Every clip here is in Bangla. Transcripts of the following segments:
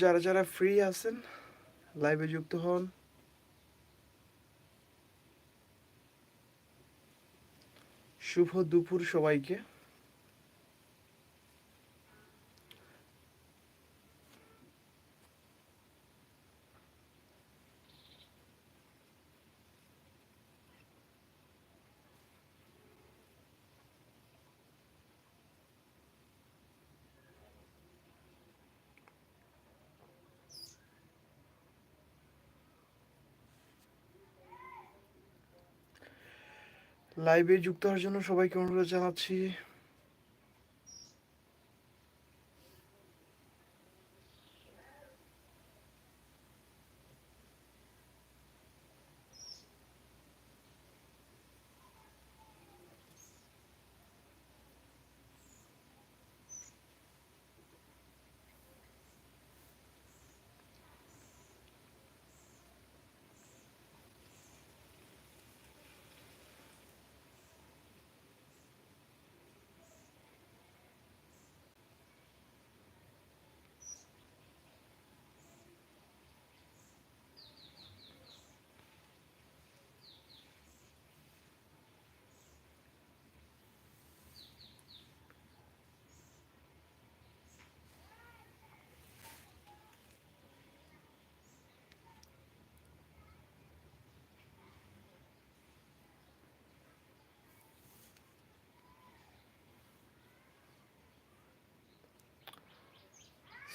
যারা যারা ফ্রি আছেন লাইভে যুক্ত হন। শুভ দুপুর সবাইকে। লাইভে যুক্ত হওয়ার জন্য সবাইকে অনুরোধ জানাচ্ছি।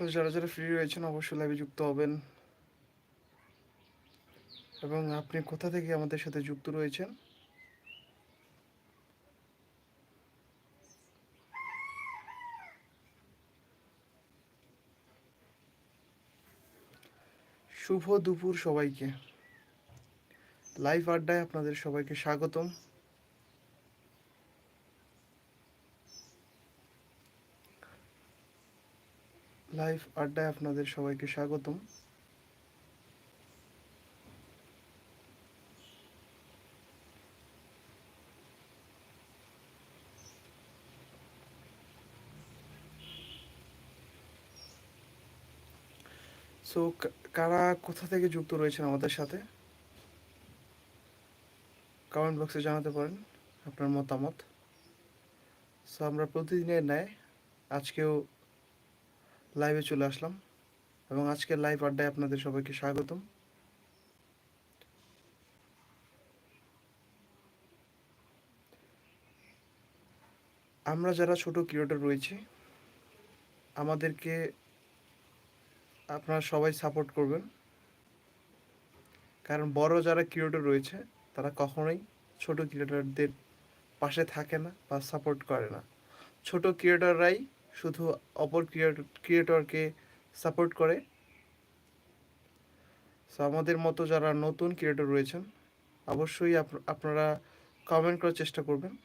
যারা যারা ফ্রি রয়েছেন, অবশ্যই লাইভে যুক্ত হবেন। এবং আপনি কোথা থেকে আমাদের সাথে যুক্ত রয়েছেন? শুভ দুপুর সবাইকে। লাইভ আড্ডায় আপনাদের সবাইকে স্বাগতম। লাইভ আড্ডায় আপনাদের সবাইকে স্বাগতম। সো কারা কোথা থেকে যুক্ত রয়েছেন আমাদের সাথে? কমেন্ট বক্সে জানাতে পারেন আপনার মতামত। সো আমরা প্রতিদিনের ন্যায় আজকেও লাইভে চলে আসলাম। এবং আজকের লাইভ আড্ডায় আপনাদের সবাইকে স্বাগতম। আমরা যারা ছোট ক্রিয়েটর রয়েছি, আমাদেরকে আপনারা সবাই সাপোর্ট করবেন। কারণ বড় যারা ক্রিয়েটর রয়েছে, তারা কখনোই ছোট ক্রিয়েটরদের পাশে থাকে না বা সাপোর্ট করে না। ছোট ক্রিয়েটররাই শুধু অপর ক্রিয়েটর ক্রিয়েটরকে সাপোর্ট করে। সো আমাদের মতো যারা নতুন ক্রিয়েটর রয়েছেন, অবশ্যই আপ- আপনারা কমেন্ট করার চেষ্টা করবেন।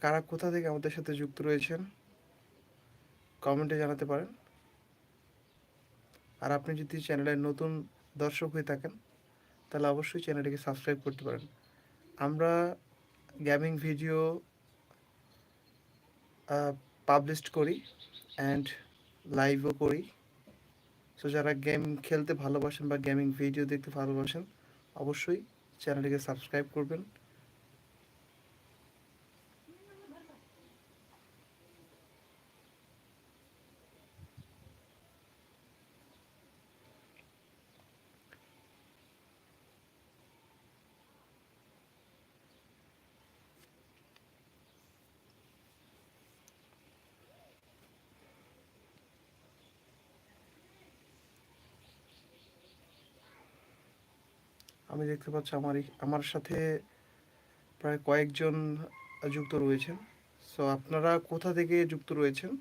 কারা কোথা থেকে আমাদের সাথে যুক্ত রয়েছেন কমেন্টে জানাতে পারেন। আর আপনি যদি চ্যানেলের নতুন দর্শক হয়ে থাকেন তাহলে অবশ্যই চ্যানেলটিকে সাবস্ক্রাইব করতে পারেন। আমরা গেমিং ভিডিও পাবলিশ করি অ্যান্ড লাইভও করি। সো যারা গেম খেলতে ভালোবাসেন বা গেমিং ভিডিও দেখতে ভালোবাসেন, অবশ্যই চ্যানেলটিকে সাবস্ক্রাইব করবেন। আমি দেখতে পাচ্ছি আমার আমার সাথে প্রায় কয়েকজন যুক্ত রয়েছেন। সো আপনারা কোথা থেকে যুক্ত রয়েছেন?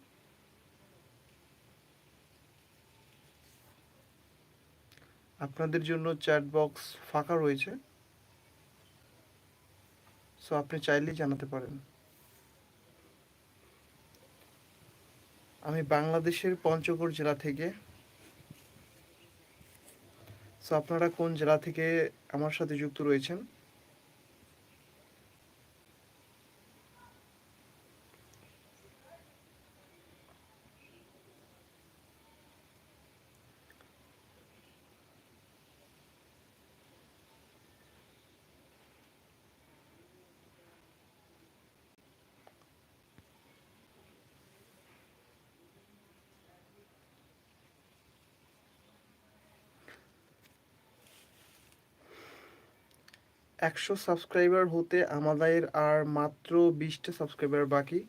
আপনাদের জন্য চ্যাট বক্স ফাঁকা রয়েছে। সো আপনি চাইলেই জানাতে পারেন। আমি বাংলাদেশের পঞ্চগড় জেলা থেকে আপনারা কোন জেলা থেকে আমার সাথে যুক্ত রয়েছেন? একশো সাবস্ক্রাইবার হতে আমাদের আর মাত্র বিশটা সাবস্ক্রাইবার বাকি।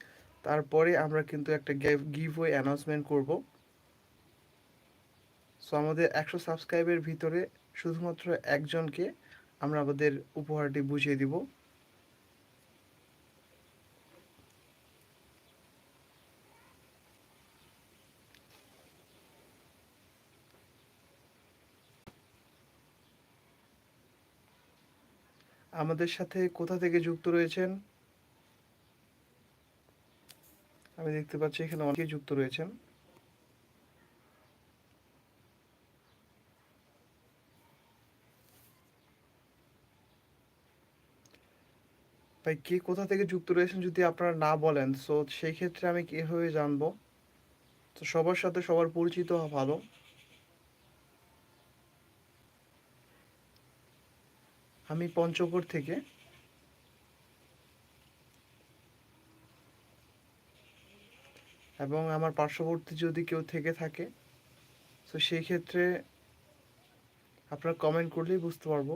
তারপরে আমরা কিন্তু একটা গিভ ওয়ে অ্যানাউন্সমেন্ট করব। সো আমাদের একশো সাবস্ক্রাইবের ভিতরে শুধুমাত্র একজনকে আমরা আমাদের উপহারটি বুঝিয়ে দিব। আমাদের সাথে কোথা থেকে যুক্ত রয়েছেন? আমি দেখতে পাচ্ছি এখানে অনেকে যুক্ত রয়েছেন। ভাই, কে কোথা থেকে যুক্ত রয়েছেন যদি আপনারা না বলেন? সো সেই ক্ষেত্রে আমি কীভাবে জানব? তো সবার সাথে সবার পরিচিত হওয়া ভালো। আমি পঞ্চগড় থেকে এবং আমার পার্শ্ববর্তী যদি কেউ থেকে থাকে, তো সেই ক্ষেত্রে আপনারা কমেন্ট করলেই বুঝতে পারব।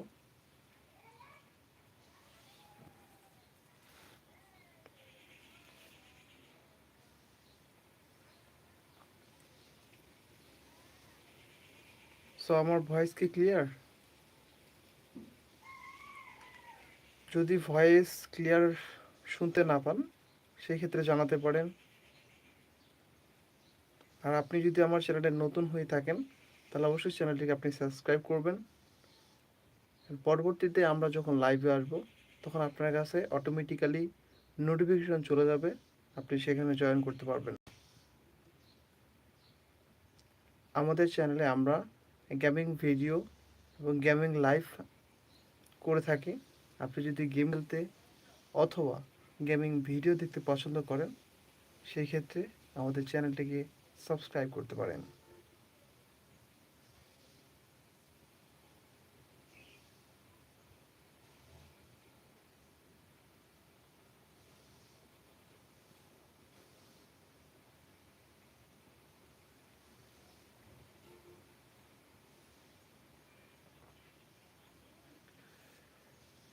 সো আমার ভয়েস কি ক্লিয়ার যদি ভয়েস ক্লিয়ার শুনতে না পান সেই ক্ষেত্রে জানাতে পারেন। আর আপনি যদি আমার চ্যানেলে নতুন হয়ে থাকেন, তাহলে অবশ্যই চ্যানেলটিকে আপনি সাবস্ক্রাইব করবেন। পরবর্তীতে আমরা যখন লাইভে আসব, তখন আপনার কাছে অটোমেটিক্যালি নোটিফিকেশন চলে যাবে, আপনি সেখানে জয়েন করতে পারবেন। আমাদের চ্যানেলে আমরা গেমিং ভিডিও এবং গেমিং লাইভ করে থাকি। আপনি যদি গেম খেলতে অথবা গেমিং ভিডিও দেখতে পছন্দ করেন, সেই ক্ষেত্রে আমাদের চ্যানেলটিকে সাবস্ক্রাইব করতে পারেন।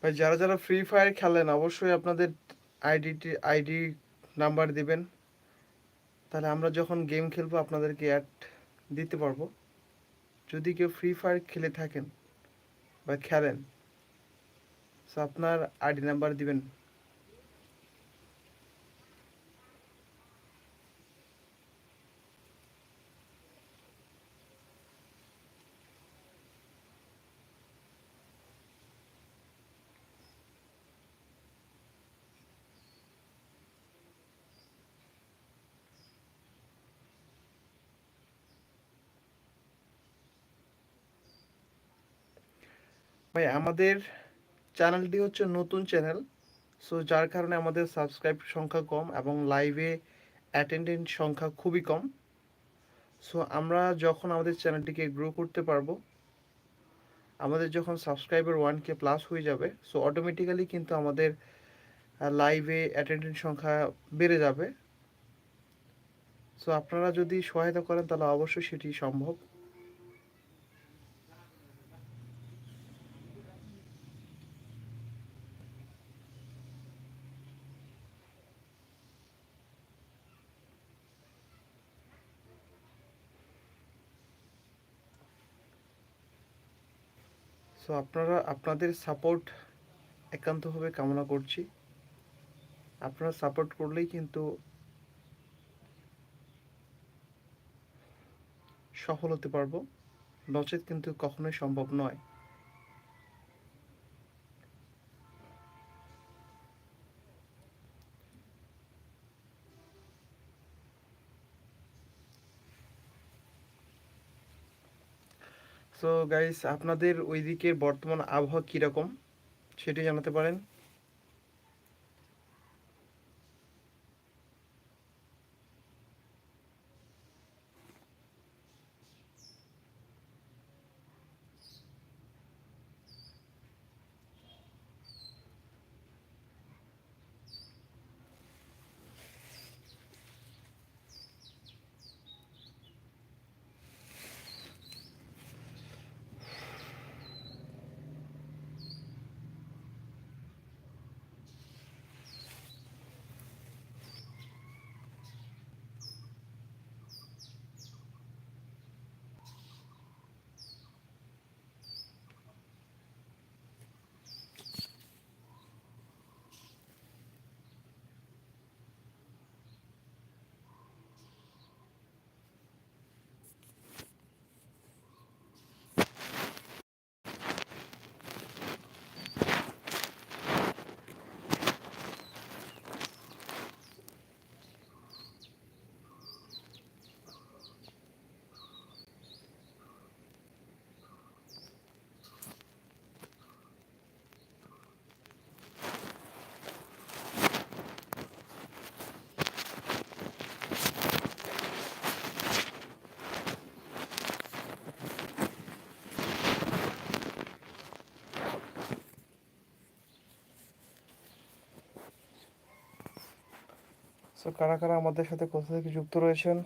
ভাই, যারা যারা ফ্রি ফায়ার খেলেন, অবশ্যই আপনাদের আইডিটি আইডি নাম্বার দিবেন। তাহলে আমরা যখন গেম খেলব, আপনাদেরকে অ্যাড দিতে পারব। যদি কেউ ফ্রি ফায়ার খেলে থাকেন বা খেলেন তো আপনার আইডি নাম্বার দিবেন। ভাই, আমাদের চ্যানেলটি হচ্ছে নতুন চ্যানেল, সো যার কারণে আমাদের সাবস্ক্রাইব সংখ্যা কম এবং লাইভে অ্যাটেন্ডেন্ট সংখ্যা খুবই কম। সো আমরা যখন আমাদের চ্যানেলটিকে গ্রো করতে পারব, আমাদের যখন সাবস্ক্রাইবার ওয়ান কে প্লাস হয়ে যাবে, সো অটোমেটিক্যালি কিন্তু আমাদের লাইভে অ্যাটেন্ডেন্ট সংখ্যা বেড়ে যাবে। সো আপনারা যদি সহায়তা করেন, তাহলে অবশ্যই সেটি সম্ভব। সো আপনারা, আপনাদের সাপোর্ট একান্তভাবে কামনা করছি। আপনারা সাপোর্ট করলেই কিন্তু সফল হতে পারব। নচেত কিন্তু কখনোই সম্ভব নয়। সো গাইস আপনাদের ওইদিকে বর্তমান আবহাওয়া কীরকম? সেটি জানাতে পারেন। সো কারা কারা আমাদের সাথে কোথা থেকে যুক্ত রয়েছেন?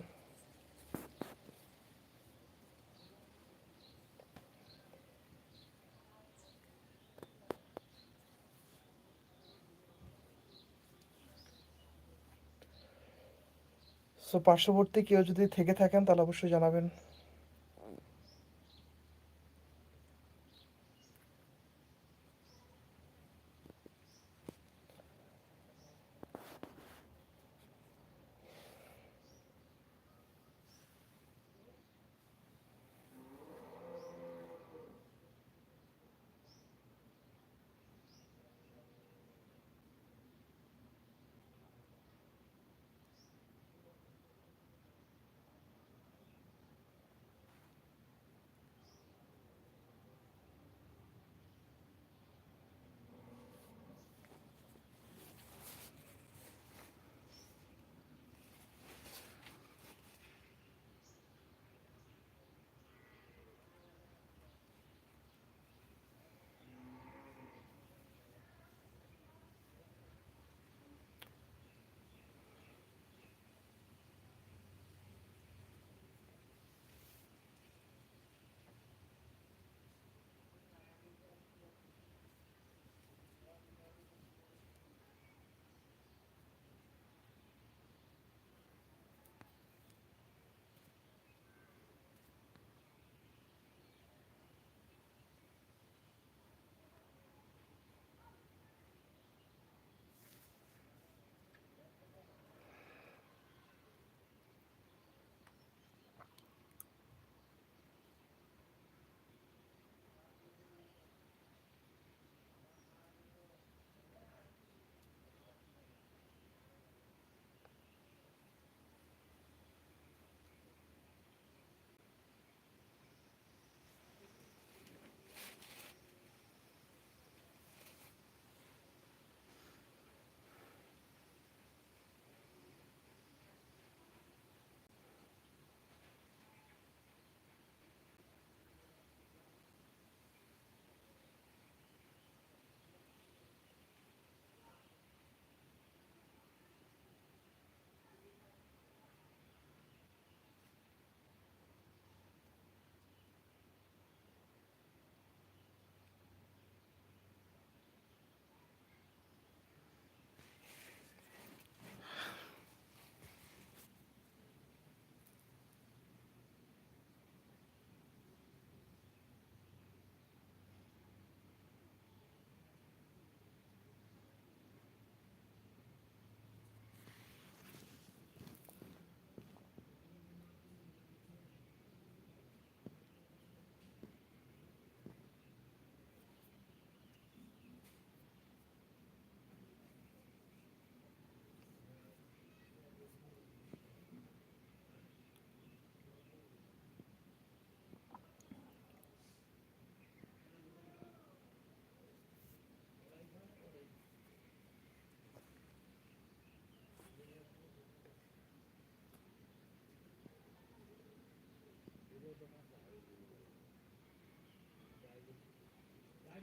সো পার্শ্ববর্তী কেউ যদি থেকে থাকেন, তাহলে অবশ্যই জানাবেন।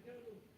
Yeah.